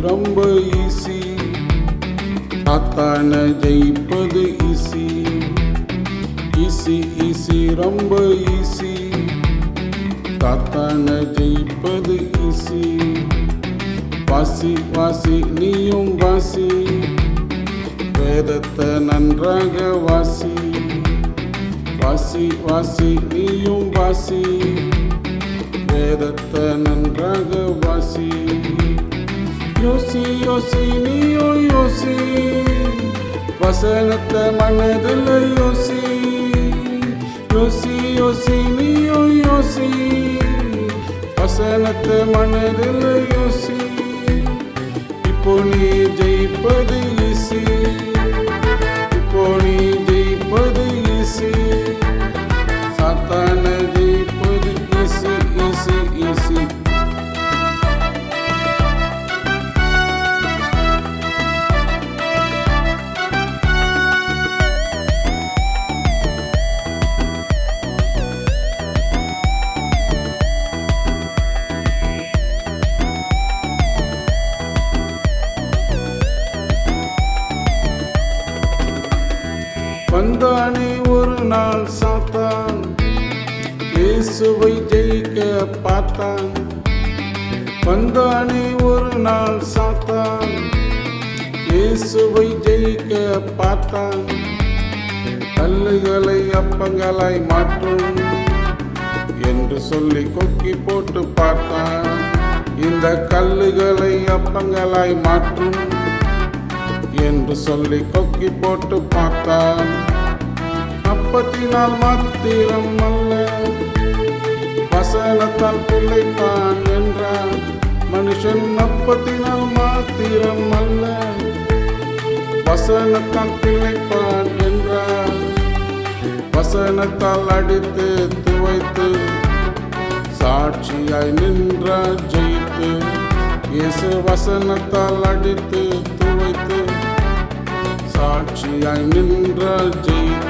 ரொம்ப ஈஸி சாத்தான ஜெயிப்பது ஈஸி ஈஸி ஈஸி ரொம்ப ஈஸி சாத்தான ஜெயிப்பது ஈஸி வாசி வாசி நீயும் வாசி. வேதத்தை நன்றாக வாசி. வாசி வாசி நீயும் வாசி. வேதத்தை நன்றாக வாசி. யோசி யோசி நீயும் யோசி வசனத்தை மனதில் யோசி யோசி யோசி நீயும் யோசி வசனத்தை மனதில் யோசி இப்போ நீ ஜெயிப்பது ஈசி ஒரு நாள் சாத்தான். இயேசுவை ஜெயிக்க பார்த்தான். வந்தானே ஒரு நாள் சாத்தான். இயேசுவை ஜெயிக்க பார்த்தான். கல்லுகளை அப்பங்களாய் மாற்றும் என்று சொல்லி கொக்கி போட்டு பார்த்தான். இந்த கல்லுகளை அப்பங்களாய் மாற்றும் என்று சொல்லி கொக்கி போட்டு பார்த்தான். அப்பத்தினால் மாத்திரம் அல்ல. வசனத்தால் பிள்ளைத்தான் என்றான் மனுஷன் அப்பத்தினால் மாத்திரம் அல்ல. வசனத்தால் பிள்ளைப்பான் என்றான் வசனத்தால் அடித்து துவைத்து சாட்சியாய் நின்றார் ஜெயித்து இயேசு வசனத்தால் அடித்து துவைத்து சாட்சியாய் நின்றார் ஜெயித்து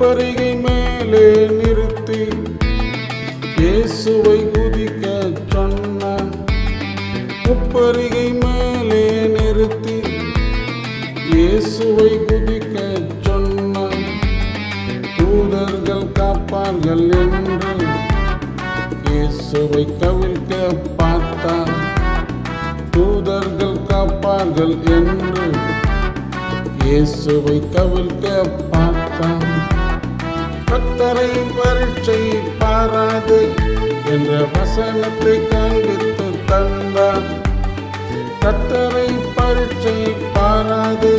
உப்பரிகை மேலே நிறுத்தி இயேசுவை குதிக்க சொன்ன உப்பரிகை மேலே நிறுத்தி இயேசுவை குதிக்க சொன்ன தூதர்கள் காப்பார்கள் என்று இயேசுவை கவிழ்க்க பார்த்தார் தூதர்கள் காப்பார்கள் என்று இயேசுவை கவிழ்க்க பார்த்தார் கத்தரை பரீட்சை பாராது என்ற வசனத்தை காண்பித்து தந்தார் கத்தரை பரீட்சை பாராது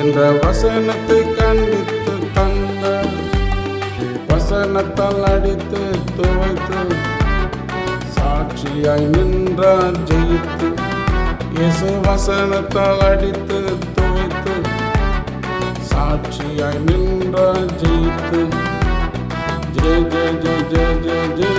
என்ற வசனத்தை காண்பித்து தந்தார் வசனத்தால் அடித்து துவைத்து சாட்சியாய் நின்றார் ஜெயித்து இயேசு வசனத்தால் அடித்து துவைத்து சாட்சியாய் நின்றார் ஜெயித்து do do do do do do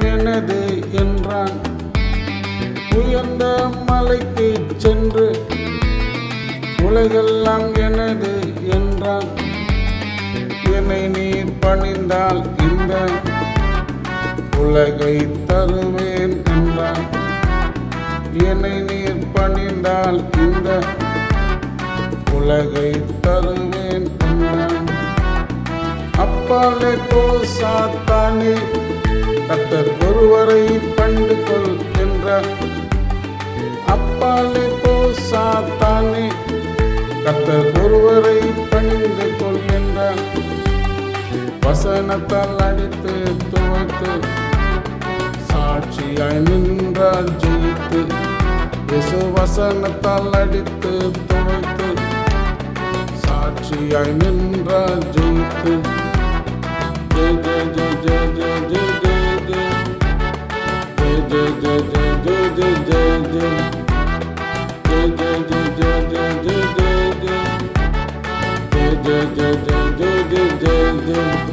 எனது என்றான். உயர்ந்த மலைக்கு சென்று உலகெல்லாம் எனது என்றான். என்னை நீர் பணிந்தால் இந்த உலகை தருவேன் என்றான். என்னை நீர் பணிந்தால் இந்த உலகை தருவேன் என்றான். அப்பாலே போல் சாத்தானே. கத்தர் ஒருவரை பண்டு கொள் என்றார் அப்பாலே போல் சாத்தானே. கத்தர் ஒருவரை பணிந்து கொள் என்றார் வசனத்தால் அடித்து துவத்து சாட்சியாய் நின்றார் ஜெயித்து இயேசு வசனத்தால் அடித்து துவைத்து சாட்சியாய் நின்றார் ஜெயித்து. do do do do do do